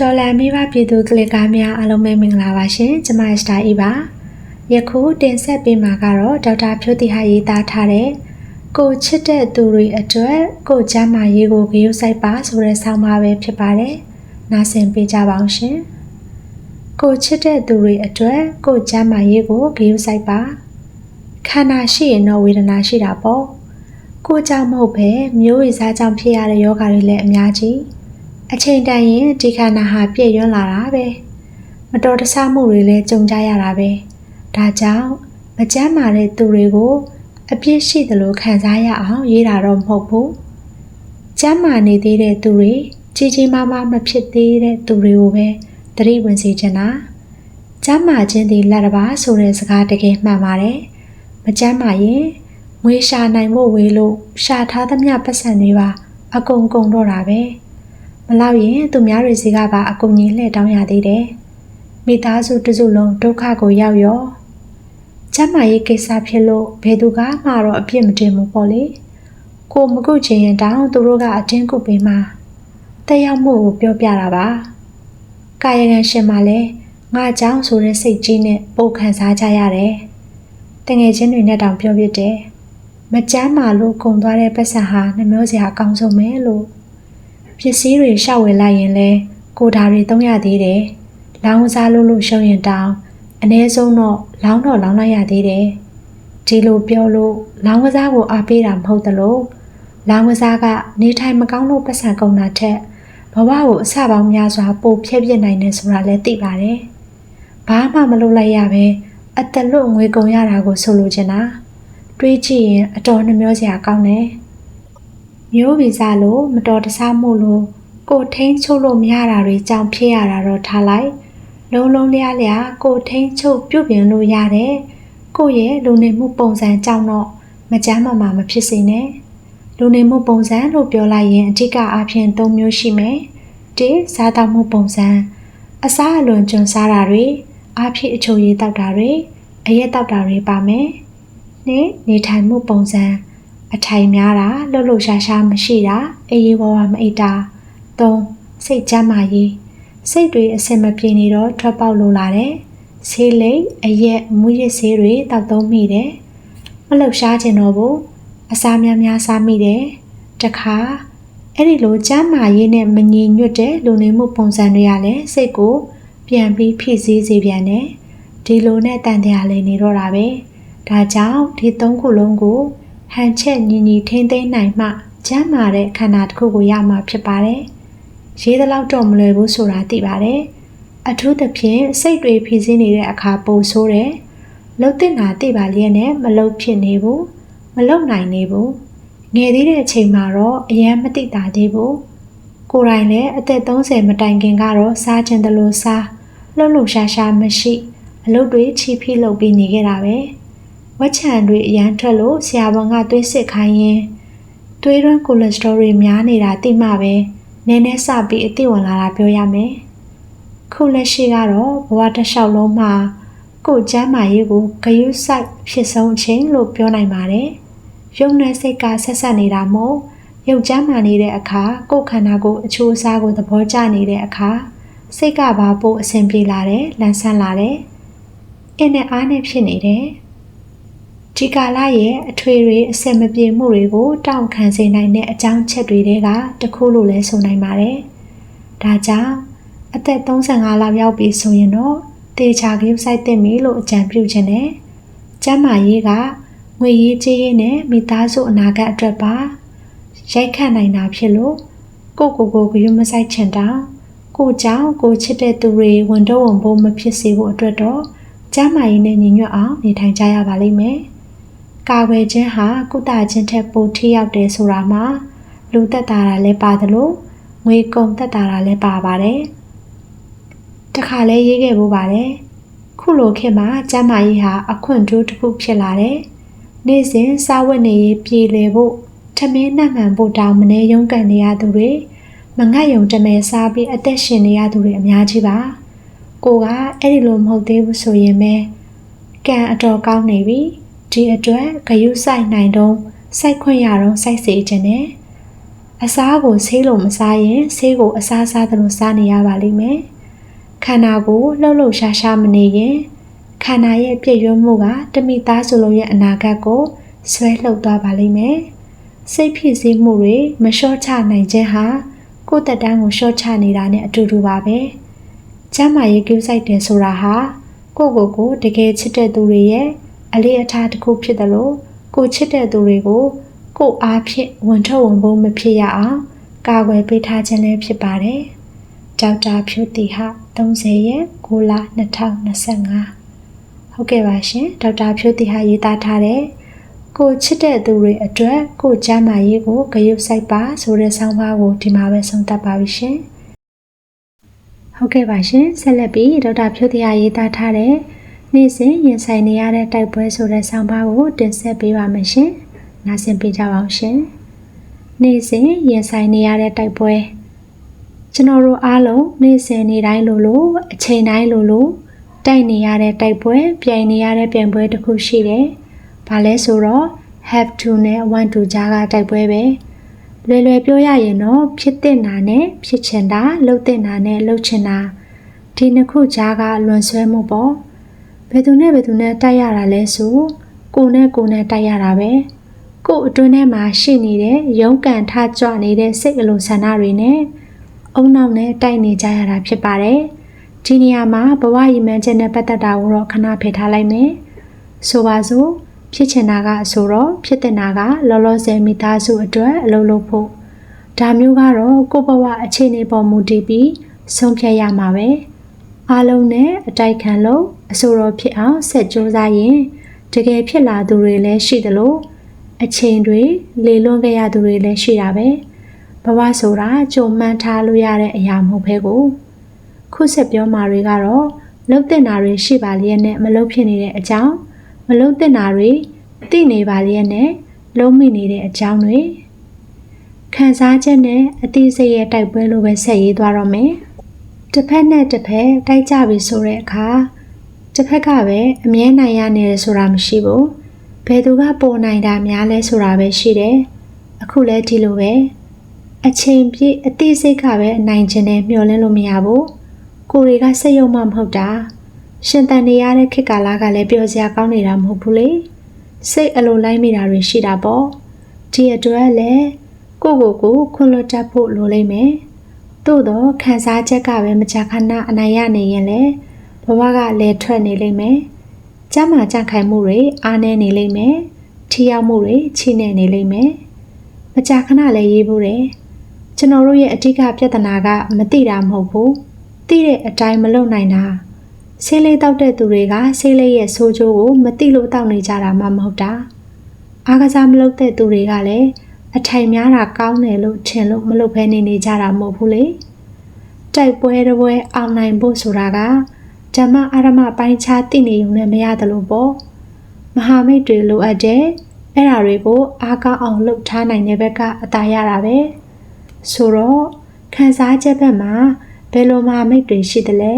တော်လန်မိဘပြည်သူကလစ်ကားများအားလုံးပဲမင်္ဂလာပါရှင်ကျွန်မစတာအီပါယခုတင်ဆက်ပေးမှာကတော့ဒေါက်တာဖြိုးတိဟာရေးသားထားတဲ့ကိုချစ်တဲ့သူတွေအတွက်ကိုကျမ်းမာရေးကိုဂရုစိုက်ပါဆိုတဲ့ဆောင်းပါးပဲဖြစ်ပါတယ်နားဆင်ပေးကြပါအောင်ရှင်ကိုချစ်တဲ့သူတွေအတွက်ကိုကျမ်းမာရေးကိုဂရုစိုက်ပါခန္ဓာရှိရင်တော့ဝေဒနာရှိတာပေါ့ကိုကြောင့်မဟုတ်ပဲမျိုးဝေစားကြောင့်ဖြစ်ရတဲ့ယောဂတွေလည်းအများကြီး အချိန်တန်ရင်ဒီခန္ဓာဟာပြည့်ရွံ့လာတာပဲမတော်တဆမှုတွေလည်းကြုံကြရတာပဲဒါကြောင့်မကြမ်းမာတဲ့သူတွေကို အပြစ်ရှိသလိုခံစားရအောင်ရေးတာတော့မဟုတ်ဘူးကျမ်းမာနေသေးတဲ့သူတွေကြီးကြီးမားမားမဖြစ်သေးတဲ့သူတွေကိုပဲသတိဝင်စေချင်တာကျမ်းမာခြင်းဒီလက်တပါဆိုတဲ့စကားတကယ်မှန်ပါတယ်မကျမ်းမာရင်ငွေရှာနိုင်ဖို့ဝေးလို့ရှာထားသမျှပတ်စံတွေပါအကုန်ကုန်တော့တာပဲ။ မလောက်ရင်သူများတွေစီကပါအကူကြီးလှည့်တောင်းရသေးတယ်မိသားစုတစုလုံးဒုက္ခကိုရောက်ရောကျမ်းမာရေးကိစ္စဖြစ်လို့ဘယ်သူကမှတော့အပြစ်မတင်ဘူးပေါ့လေကိုမကုချင်ရင်တောင်းသူတို့ကအတင်းကုပေးမှာတက်ရောက်မှုကိုပြောပြတာပါကာယကံရှင်မှလည်းငါကြောင့်ဆိုတဲ့စိတ်ကြီးနဲ့ပိုခံစားကြရတယ်တငယ်ချင်းတွေနဲ့တောင်ပြောပြတယ်မကြမ်းမာလို့ကုံသွားတဲ့ပတ်စံဟာနှမျိုးစရာအကောင်းဆုံးပဲလို့ ပစ္စည်းတွေရှောက်ဝယ်လိုက်ရင်လဲကိုဓာတွေသုံးရသေးတယ်။လောင်းကစားလို့လို့ရှုံရင်တောင်းအ ਨੇ ဆုံးတော့လောင်းတော့လောင်းလိုက်ရသေးတယ်။ဒီလိုပြောလို့လောင်းကစားကိုအားပေးတာမဟုတ်သလိုလောင်းကစားကနေထိုင်မကောင်းလို့ပတ်စံကုန်တာထက်ဘဝကိုအစပေါင်းများစွာပိုဖြည့်ပြစ်နိုင်တယ်ဆိုတာလည်းသိပါတယ်။ဘာမှမလုပ်လိုက်ရပဲအတလွတ်ငွေကုန်ရတာကိုဆိုလိုချင်တာတွေးကြည့်ရင်အတော်နှမျောစရာကောင်းတယ်။ မျိုးဗီဇလို့မတော်တဆမှုလို့ကိုထိန်ချုပ်လို့မရတာတွေကြောင့်ဖြစ်ရတာတော့ထားလိုက်လုံးလုံးလျားလျားကိုထိန်ချုပ်ပြုတ်ပြင်လို့ရတယ်ကိုရဲ့လူနေမှုပုံစံကြောင့်တော့မကြမ်းမမာမဖြစ်စေနဲ့လူနေမှုပုံစံလို့ပြောလိုက်ရင်အဓိကအားဖြင့်၃မျိုးရှိမယ်၁စားတောက်မှုပုံစံအစားအလွန်ကျွံစားတာတွေအားဖြင့်အချိုရည်တောက်တာတွေအရက်တောက်တာတွေပါမယ်၂နေထိုင်မှုပုံစံ အထိုင်များတာလှုပ်လှုပ်ရှားရှားမရှိတာအေးအေးဝါးဝါမအိပ်တာ၃စိတ်ကြမ်းမာရေးစိတ်တွေအဆင်မပြေနေတော့ထွက်ပေါက်လိုလာတယ်ဆေးလိပ်အရက်မူရစ်ဆေးတွေတောက်သုံးမိတယ်မလှုပ်ရှားခြင်းတော့ဘူးအစာများများစားမိတယ်တခါအဲ့ဒီလိုကြမ်းမာရေးနဲ့မငြိမ်ညွတ်တဲ့လူနေမှုပုံစံတွေကလည်းစိတ်ကိုပြန်ပြီးဖိစီးစေပြန်တယ်ဒီလိုနဲ့တန်တရားလေးနေတော့တာပဲဒါကြောင့်ဒီသုံးခုလုံးကို ဟန်ချက်ညီညီထိမ့်သိမ်းနိုင်မှကျမ်းမာတဲ့ခန္ဓာတစ်ခုကိုရမှာဖြစ်ပါတယ်။ရေးသလောက်တော့မလွယ်ဘူးဆိုတာသိပါတယ်။အထူးသဖြင့်စိတ်တွေဖြည့်စည်းနေတဲ့အခါပိုဆိုးတယ်။လှုပ်တင်တာသိပါလျက်နဲ့မလှုပ်ဖြစ်နေဘူး။မလှုပ်နိုင်နေဘူး။ငယ်သေးတဲ့အချိန်မှာတော့အယမ်းမသိတာသေးဘူး။ကိုယ်တိုင်လည်းအသက်30မတိုင်ခင်ကတော့စားခြင်းတလို့စားလှုပ်လှုပ်ရှားရှားမရှိအလုပ်တွေချီဖိလုပ်ပြီးနေခဲ့တာပဲ။ ဝက်ချံတွေအရန်ထွက်လို့ဆရာဝန်ကသွေးစစ်ခိုင်းရင်သွေးရင်းကိုလက်စတရောတွေများနေတာသိမှပဲနည်းနည်းစပြီးအသိဝင်လာတာပြောရမယ်။ခုလက်ရှိကတော့ဘဝတစ်လျှောက်လုံးမှာကိုယ်ကျမ်းမာရေးကိုဂရုစိုက်ဖြစ်ဆုံးအချိန်လို့ပြောနိုင်ပါတယ်။ရုပ်နဲ့စိတ်ကဆက်ဆက်နေတာမို့ရုပ်ကျမ်းမာနေတဲ့အခါကိုယ်ခန္ဓာကိုအချိုးအစားကိုသဘောကျနေတဲ့အခါစိတ်ကပါပို့အဆင်ပြေလာတယ်လန်းဆန်းလာတယ်။အင်းနဲ့အားနဲ့ဖြစ်နေတယ်။ ဒီကာလရဲ့အထွေတွေအဆင်မပြေမှုတွေကိုတောင့်ခံစေနိုင်တဲ့အကြောင်းချက်တွေတဲကတခုလို့လဲဆိုနိုင်ပါတယ်။ဒါကြောင့်အသက်35လောက်ရောက်ပြီဆိုရင်တော့တေချာကရုစိုက်တဲ့မီလို့အကြံပြုခြင်းနဲ့ကျမ်းမာရေးကငွေရေးကြေးရေးနဲ့မိသားစုအနာဂတ်အတွက်ပါရိုက်ခတ်နိုင်တာဖြစ်လို့ကိုကိုကိုကရုမဆိုင်ချင်တာကိုကြောင့်ကိုချစ်တဲ့သူတွေဝန်တော့ဝန်ဖို့မဖြစ်စေဖို့အတွက်တော့ကျမ်းမာရေးနဲ့ညီညွတ်အောင်နေထိုင်ကြရပါလိမ့်မယ်။ ကာဝယ်ခြင်းဟာကုသခြင်းထက်ပိုထိရောက်တယ်ဆိုတာမှာလူသက်တာလည်းပါတယ်လို့ငွေကုန်သက်တာလည်းပါပါတယ်။တခါလဲရေးခဲ့ဖို့ပါတယ်။ခုလိုခေတ်မှာကျမ်းမာရေးဟာအခွင့်အရေးတစ်ခုဖြစ်လာတယ်။နေ့စဉ်စားဝတ်နေရေးပြည်လည်ဖို့ထမင်းနှံ့မှန်ဖို့တောင်မနေရုန်းကန်နေရသူတွေမငတ်ယုံတမဲစားပြီးအသက်ရှင်နေရသူတွေအများကြီးပါ။ကိုကအဲ့ဒီလိုမဟုတ်သေးဘူးဆိုရင်ပဲကံအတော်ကောင်းနေပြီ။ ဒီအတွက်ဂယုစိုက်နိုင်တော့စိုက်ခွင့်ရတော့စိုက်စေခြင်းနဲ့အစားကိုဆေးလို့မစားရင်ဆေးကိုအစားစားသလိုစားနေရပါလိမ့်မယ်ခန္ဓာကိုလှုပ်လှုပ်ရှားရှားမနေရင်ခန္ဓာရဲ့ပြည့်ရွံ့မှုကတမိသားစုလုံးရဲ့အနာဂတ်ကိုဆွဲလှုပ်သွားပါလိမ့်မယ်စိတ်ဖြစ်စည်းမှုတွေမလျှော့ချနိုင်ခြင်းဟာကိုယ်တက်တန်းကိုလျှော့ချနေတာနဲ့အတူတူပါပဲကျမ်းမာရေးကိစ္စတယ်ဆိုတာဟာကိုယ့်ကိုယ်ကိုတကယ်ချစ်တဲ့သူတွေရဲ့ အလေးအထားတစ်ခုဖြစ်တယ်လို့ကိုချစ်တဲ့သူတွေကို ကိုအားဖြင့်ဝန်ထုတ်ဝန်ပိုးမဖြစ်ရအောင်ကာကွယ်ပေးထားခြင်းလည်းဖြစ်ပါတယ်။ဒေါက်တာဖြူတီဟာ30ရက်6လ2025ဟုတ်ကဲ့ပါရှင်ဒေါက်တာဖြူတီဟာရေးသားထားတဲ့ကိုချစ်တဲ့သူတွေအတွက်ကိုကျမ်းမာရေးကိုဂရုစိုက်ပါဆိုတဲ့ဆောင်းပါးကိုဒီမှာပဲဆုံးသတ်ပါပြီရှင်။ဟုတ်ကဲ့ပါရှင်ဆက်လက်ပြီးဒေါက်တာဖြူတီဟာရေးသားထားတဲ့ နေ့စဉ်ရင်ဆိုင်နေရတဲ့တိုက်ပွဲဆိုတဲ့ဆောင်းပါးကိုတင်ဆက်ပေးပါမယ်ရှင်။နားဆင်ပေးကြပါအောင်ရှင်။နေ့စဉ်ရင်ဆိုင်နေရတဲ့တိုက်ပွဲကျွန်တော်တို့အားလုံးနေ့စဉ်နေ့တိုင်းလိုလိုအချိန်တိုင်းလိုလိုတိုက်နေရတဲ့တိုက်ပွဲပြိုင်နေရတဲ့ပြိုင်ပွဲတစ်ခုရှိတယ်။ဘာလဲဆိုတော့ have to နဲ့ want to ကြားကတိုက်ပွဲပဲ။လွယ်လွယ်ပြောရရင်တော့ဖြစ်တဲ့နာနဲ့ဖြစ်ချင်တာလှုပ်တဲ့နာနဲ့လှုပ်ချင်တာဒီနှစ်ခုကြားကလွန်ဆွဲမှုပေါ့။ ဘယ်သူနဲ့ဘယ်သူနဲ့တိုက်ရတာလဲဆိုကိုနဲ့ကိုနဲ့တိုက်ရတာပဲကိုအတွင်းထဲမှာရှိနေတဲ့ရုံးကန်ထကြွနေတဲ့စိတ်အလိုဆန္ဒတွေနဲ့အုံနောက်နဲ့တိုက်နေကြရတာဖြစ်ပါတယ်ဒီနေရာမှာဘဝရည်မှန်းချက်နဲ့ပတ်သက်တာကိုတော့ခဏဖယ်ထားလိုက်မယ်ဆိုပါစို့ဖြစ်ချင်တာကအဆိုတော့ဖြစ်တဲ့နာကလောလောဆယ်မိသားစုအတွက်အလုပ်လုပ်ဖို့ဒါမျိုးကတော့ကိုယ့်ဘဝအခြေအနေပေါ်မူတည်ပြီးဆုံးဖြတ်ရမှာပဲ။ အားလုံးနဲ့အတိုက်ခံလို့အဆိုတော်ဖြစ်အောင်ဆက်ကြိုးစားရင်တကယ်ဖြစ်လာသူတွေလည်းရှိသလိုအချိန်တွေလေလွန်ခဲ့ရသူတွေလည်းရှိတာပဲဘဝဆိုတာကြုံမှန်းထားလို့ရတဲ့အရာမဟုတ်ဘဲကိုခုဆက်ပြောမှာတွေကတော့လှုပ်တဲ့နာတွေရှိပါလျက်နဲ့မလှုပ်ဖြစ်နေတဲ့အကြောင်းမလှုပ်တဲ့နာတွေသိနေပါလျက်နဲ့လုံးမိနေတဲ့အကြောင်းတွေခံစားချက်နဲ့အသိစိတ်ရဲ့တိုက်ပွဲလိုပဲဆက်ရေးသွားတော့မယ် တစ်ဖက်နဲ့တစ်ဖက်တိုက်ကြပြီဆိုတဲ့အခါတစ်ဖက်ကပဲအမြဲနိုင်ရနေတယ်ဆိုတာမရှိဘူးဘယ်သူကပိုနိုင်တာများလဲဆိုတာပဲရှိတယ်အခုလဲဒီလိုပဲအချိန်ပြည့်အတိစိတ်ကပဲအနိုင်ခြင်းနဲ့မျှော်လင့်လို့မရဘူးကိုတွေကစိတ်ယုံမှမဟုတ်တာရှင်တန်နေရတဲ့ခေတ်ကာလကလည်းပျော်စရာကောင်းနေတာမဟုတ်ဘူးလေစိတ်အလိုလိုက်မိတာတွေရှိတာပေါ့ဒီအတွက်လည်းကိုကိုကိုခွန်လွတ်တတ်ဖို့လိုလိမ့်မယ် သို့တော့ခံစားချက်ကပဲမကြာခဏအနိုင်ရနေရင်လေဘဝကလည်းထွက်နေလိမ့်မယ်။ကျမ်းမာကြခိုင်မှုတွေအားနည်းနေလိမ့်မယ်။ထီရောက်မှုတွေချိနေနေလိမ့်မယ်။မကြာခဏလည်းရေးဖို့တယ်။ကျွန်တော်တို့ရဲ့အဓိကပြဿနာကမသိတာမဟုတ်ဘူး။သိတဲ့အတိုင်းမလုပ်နိုင်တာ။ဆေးလေးတောက်တဲ့သူတွေကဆေးလေးရဲ့ဆိုးကျိုးကိုမသိလို့တောက်နေကြတာမှမဟုတ်တာ။အားကစားမလုပ်တဲ့သူတွေကလည်း အထိုင်များတာကောင်းတယ်လို့ထင်လို့မလုပ်ဖဲနေနေကြတာမဟုတ်ဘူးလေတိုက်ပွဲတပွဲအောင်နိုင်ဖို့ဆိုတာကဓမ္မအာရမပိုင်းခြားသိနေုံနဲ့မရတယ်လို့ပေါ့မဟာမိတ်တွေလိုအပ်တယ်အဲ့ဓာတွေကိုအားကောင်းအောင်လှုပ်ထားနိုင်တဲ့ဘက်ကအသာရတာပဲဆိုတော့ခံစားချက်ဘက်မှာဘယ်လိုမဟာမိတ်တွေရှိသလဲ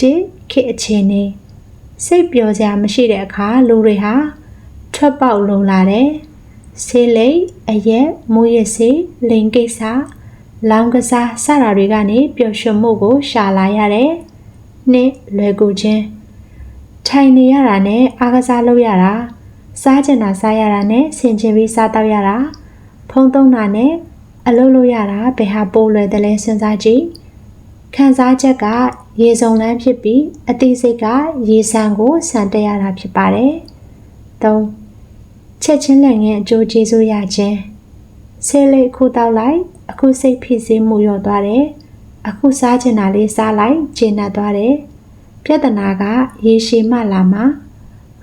တိခေအခြေအနေစိတ်ပျော်စရာမရှိတဲ့အခါလူတွေဟာထွက်ပေါက်လုံလာတယ် ဆေးလိပ်အရက်မူရစေးလိန်ကိစ္စလောင်းကစားစတာတွေကနေပျော်ရွှင်မှုကို ရှာလာရတယ်။နှစ်လွယ်ကူခြင်းထိုင်နေရတာနဲ့အားကစားလုပ်ရတာစားကျင်တာစားရတာနဲ့ဆင်ခြင်ပြီးစားတော့ရတာဖုံးသုံးတာနဲ့အလုပ်လုပ်ရတာဘယ်ဟာပိုလွယ်တယ်လဲစဉ်းစားကြည့်ခံစားချက်ကရေစုံလန်းဖြစ်ပြီးအသိစိတ်ကရေဆန်ကိုဆန်တက်ရတာဖြစ်ပါတယ်။၃ ချက်ချင်းလက်ငင်းအကျိုးကျေးဇူးရခြင်းဆေးလေးခုတောက်လိုက် အခုစိတ်ဖြစ်စေမှုရော့သွားတယ်အခုစားချင်တာလေးစားလိုက်ကျဉ်တ်သွားတယ်ပြဿနာကရေရှည်မှလာမှာ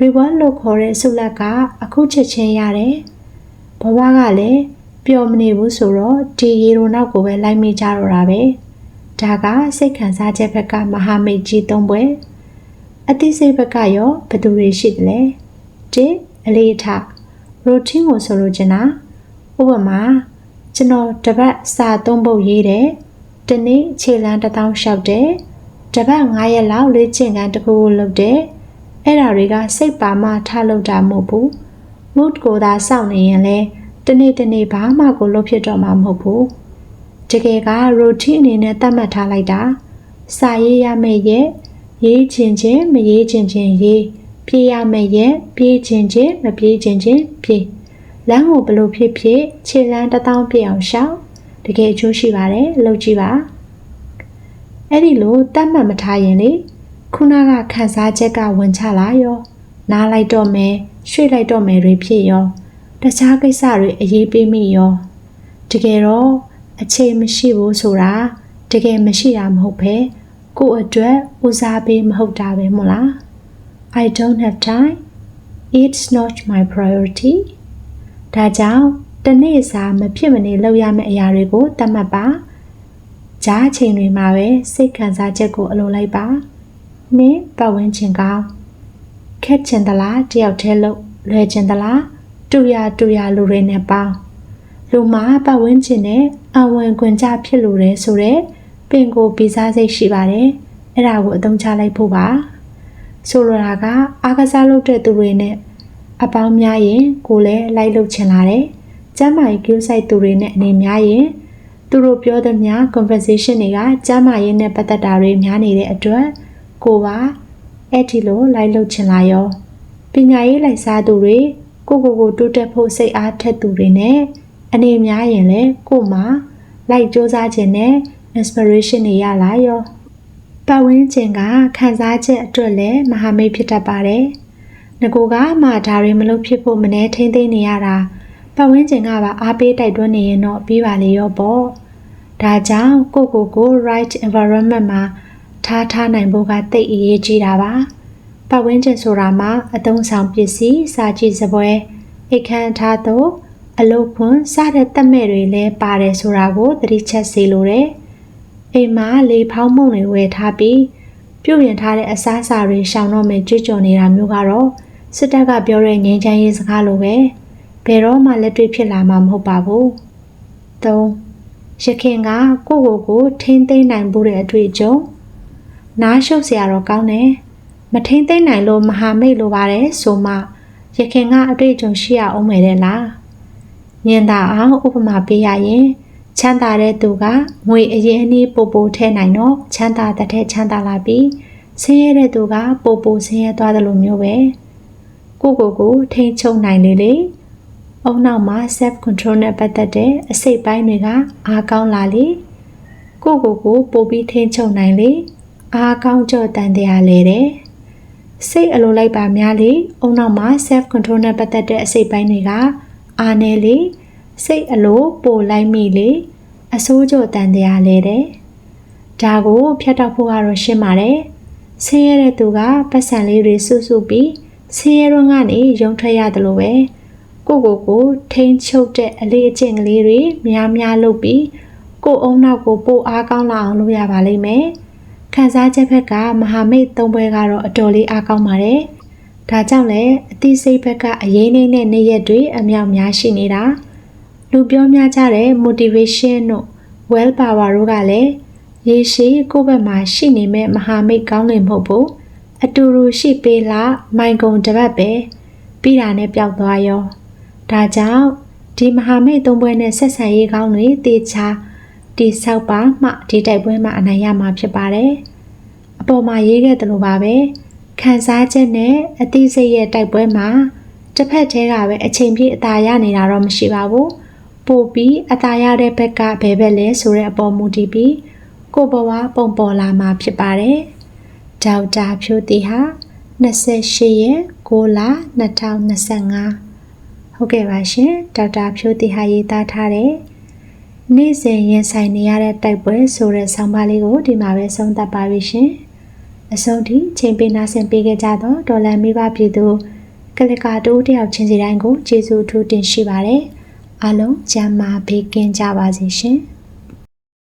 reward လို့ခေါ်တဲ့ဆုလက်ကအခုချက်ချင်းရတယ်ဘဝကလည်းပျော်မနေဘူးဆိုတော့ဒီရေရိုနောက်ကိုပဲလိုက်မိကြတော့တာပဲဒါကစိတ်ခံစားချက်ဘက်ကမဟာမိတ်ကြီးသုံးပွဲအသိစိတ်ဘက်ကရောဘယ်သူတွေရှိတယ်လဲတစ်အလေးထား routine ကိုဆိုလိုချင်တာဥပမာကျွန်တော်တပတ်စာသုံးပုတ်ရေးတယ်တနေ့ခြေလမ်းတစ်သောင်းလျှောက်တယ်တပတ်9ရက်လောက်လေ့ကျင့်ခန်းတစ်ခုကိုလုပ်တယ်အဲ့ဒါတွေကစိတ်ပါမှထားလုပ်တာမဟုတ်ဘူး mood ကိုသာစောင့်နေရင်လဲတနေ့တနေ့ဘာမှကိုလုပ်ဖြစ်တော့မှာမဟုတ်ဘူးတကယ်က routine အနေနဲ့သတ်မှတ်ထားလိုက်တာစာရေးရမယ့်ရဲ့ရေးချင်ချင်းမရေးချင်ချင်းရေး ပြေးရမယ့်ရဲ့ပြေးချင်ချင်းမပြေးချင်ချင်းပြေးလမ်းကိုဘလို့ဖြစ်ဖြစ်ခြေလမ်းတစ်တောင်းပြအောင်ရှောက်တကယ်အကျိုးရှိပါတယ်လုပ်ကြည့်ပါအဲ့ဒီလိုတတ်မှတ်မထားရင်လေခုနကခန်းစားချက်ကဝင်ချလာရောနားလိုက်တော့မယ်ရွှေ့လိုက်တော့မယ်တွေဖြစ်ရောတခြားကိစ္စတွေအရေးပေးမိရောတကယ်တော့အချိန်မရှိဘူးဆိုတာတကယ်မရှိတာမဟုတ်ပဲကို့အတွက်ဦးစားပေးမဟုတ်တာပဲမို့လား I don't have time it's not my priority ဒါကြောင့်တနေ့စာမဖြစ်မနေလုပ်ရမယ့်အရာတွေကိုသတ်မှတ်ပါကြားချိန်တွေမှာပဲစိတ်ခံစားချက်ကိုအလိုလိုက်ပါနင်းပတ်ဝန်းကျင်ကောင်းခက်ချင်သလားတယောက်တည်းလို့လွယ်ချင်သလားတူရတူရလူတွေနဲ့ပေါင်းလူမှာပတ်ဝန်းကျင်နဲ့အဝင်ခွင်ကြဖြစ်လို့ရဲဆိုတော့ပင်ကိုပြီးစားစိတ်ရှိပါတယ်အဲ့ဒါကိုအသုံးချလိုက်ဖို့ပါ ဆိုလိုတာကအားကစားလုပ်တဲ့သူတွေနဲ့အပေါင်းများရင်ကိုလည်းလိုက်လုပ်ချင်လာတယ်ကျမ်းမာရေး queue site သူတွေနဲ့အနေများရင်သူတို့ပြောသမျှ conversation တွေကကျမ်းမာရေးနဲ့ပတ်သက်တာတွေများနေတဲ့အတွက်ကိုပါအဲ့ဒီလိုလိုက်လုပ်ချင်လာရောပညာရေးလိုက်စားသူတွေကိုကိုကိုတိုးတက်ဖို့စိတ်အားထက်သူတွေနဲ့အနေများရင်လည်းကိုမှလိုက်စူးစမ်းခြင်းနဲ့ inspiration တွေရလာရော ပတ်ဝန်းကျင်ကခံစားချက်အတွက်လည်းမဟာမိတ်ဖြစ်တတ်ပါတယ်။ငကိုကမှဒါတွေမလုပ်ဖြစ်ဖို့မနှဲထိမ့်သိမ့်နေရတာပတ်ဝန်းကျင်ကပါအားပေးတိုက်တွန်းနေရင်တော့ပြီးပါလေရောပေါ့။ဒါကြောင့်ကိုကိုကို right environment မှာထားထားနိုင်ဖို့ကတိတ်အရေးကြီးတာပါ။ပတ်ဝန်းကျင်ဆိုတာမှာအသုံးဆောင်ပစ္စည်းစာကြည့်စပွဲအိတ်ခမ်းထားသောအလုပ်ခွန်စတဲ့တက်မဲ့တွေလည်းပါတယ်ဆိုတာကိုသတိချက်စေလိုတယ်။ အိမ်မှာလေဖောင်းမုံတွေဝယ်ထားပြီးပြုတ်ရင်ထားတဲ့အစားအစာတွေရှောင်တော့မယ်ကြွကြော်နေတာမျိုးကတော့စစ်တပ်ကပြောတဲ့ငြိမ်းချမ်းရေးစကားလိုပဲဘယ်တော့မှလက်တွေ့ဖြစ်လာမှာမဟုတ်ပါဘူး၃ရခင်ကကိုကိုကိုထိမ့်သိမ့်နိုင်မှုတဲ့အတွေ့အကြုံနားရှုပ်စရာတော့ကောင်းတယ်မထိမ့်သိမ့်နိုင်လို့မဟာမိတ်လိုပါတယ်ဆိုမှရခင်ကအတွေ့အကြုံရှိရအောင်မယ်တဲ့လားညင်တာအောင်ဥပမာပေးရရင် ချမ်းသာတဲ့သူကငွေအရင်အနည်းပို့ပို့ထဲနိုင်တော့ချမ်းသာတဲ့ထဲချမ်းသာလာပြီးဆင်းရဲတဲ့သူကပို့ပို့ဆင်းရဲသွားတယ်လို့မျိုးပဲကိုကိုကိုထိန်ချုပ်နိုင်လေလေအုံနောက်မှာ self control နဲ့ပတ်သက်တဲ့အစိတ်ပိုင်းတွေကအားကောင်းလာလေကိုကိုကိုပို့ပြီးထိန်ချုပ်နိုင်လေအားကောင်းကြော့တန်တရားလေတဲ့စိတ်အလိုလိုက်ပါများလေအုံနောက်မှာ self control နဲ့ပတ်သက်တဲ့အစိတ်ပိုင်းတွေကအားနေလေ စိတ်အလိုပိုလိုက်မိလေအစိုးကြောတန်တရားလဲတဲ့ဒါကိုဖျက်တော့ဖို့ကတော့ရှင်းပါတယ်ဆင်းရဲတဲ့သူကပတ်စံလေးတွေစုစုပြီးဆင်းရဲတော့ကနေရုံထွက်ရတယ်လို့ပဲကိုကိုကိုထိန်းချုပ်တဲ့အလေးအကျင့်ကလေးတွေများများလုပ်ပြီးကိုအုံနောက်ကိုပို့အားကောင်းလာအောင်လုပ်ရပါလိမ့်မယ်ခံစားချက်ဘက်ကမဟာမိတ်သုံးဘွဲကတော့အတော်လေးအားကောင်းပါတယ်ဒါကြောင့်လည်းအသိစိတ်ဘက်ကအရေးနှိမ့်တဲ့နေ့ရက်တွေအမြောက်များရှိနေတာ လူပြောများကြတဲ့ motivation တို့ well power တို့ကလည်းရေရှည်ကိုယ့်ဘက်မှာရှိနေမဲ့မဟာမိတ်ကောင်းနေမဟုတ်ဘူးအတူတူရှိပေးလားမိုင်ကုံတပတ်ပဲပြီးတာနဲ့ပျောက်သွားရောဒါကြောင့်ဒီမဟာမိတ်သုံးပွဲနဲ့ဆက်ဆံရေးကောင်းတွေတေချာတိဆောက်ပါမှဒီတိုက်ပွဲမှာအနိုင်ရမှာဖြစ်ပါတယ်အပေါ်မှာရေးခဲ့တယ်လို့ပါပဲခံစားချက်နဲ့အသိစိတ်ရဲ့တိုက်ပွဲမှာတစ်ဖက်သေးကပဲအချိန်ပြည့်အသာရနေတာတော့မရှိပါဘူး။ ပို့ပြီးအသာရတဲ့ဘက်ကဘယ်ဘက်လဲဆိုတဲ့အပေါ်မူတည်ပြီးကိုဘဝပုံပေါ်လာမှာဖြစ်ပါတယ်။ဒေါက်တာဖြိုတီဟာ28ရက်6လ2025ဟုတ်ကဲ့ပါရှင်ဒေါက်တာဖြိုတီဟာရေးသားထားတဲ့နေ့စဉ်ရင်ဆိုင်နေရတဲ့တိုက်ပွဲဆိုတဲ့ဆောင်းပါးလေးကိုဒီမှာပဲဆုံးသတ်ပါပြီရှင်။အဆုံးထိချိန်ပေးနာဆင်ပေးခဲ့ကြသောဒေါ်လာမိဘပြည်သူကလကာတိုးတယောက်ချင်းစီတိုင်းကိုကျေးဇူးထူးတင်ရှိပါတယ်။ အားလုံးကျမ်းမာဘေးကင်းကြပါစေရှင်။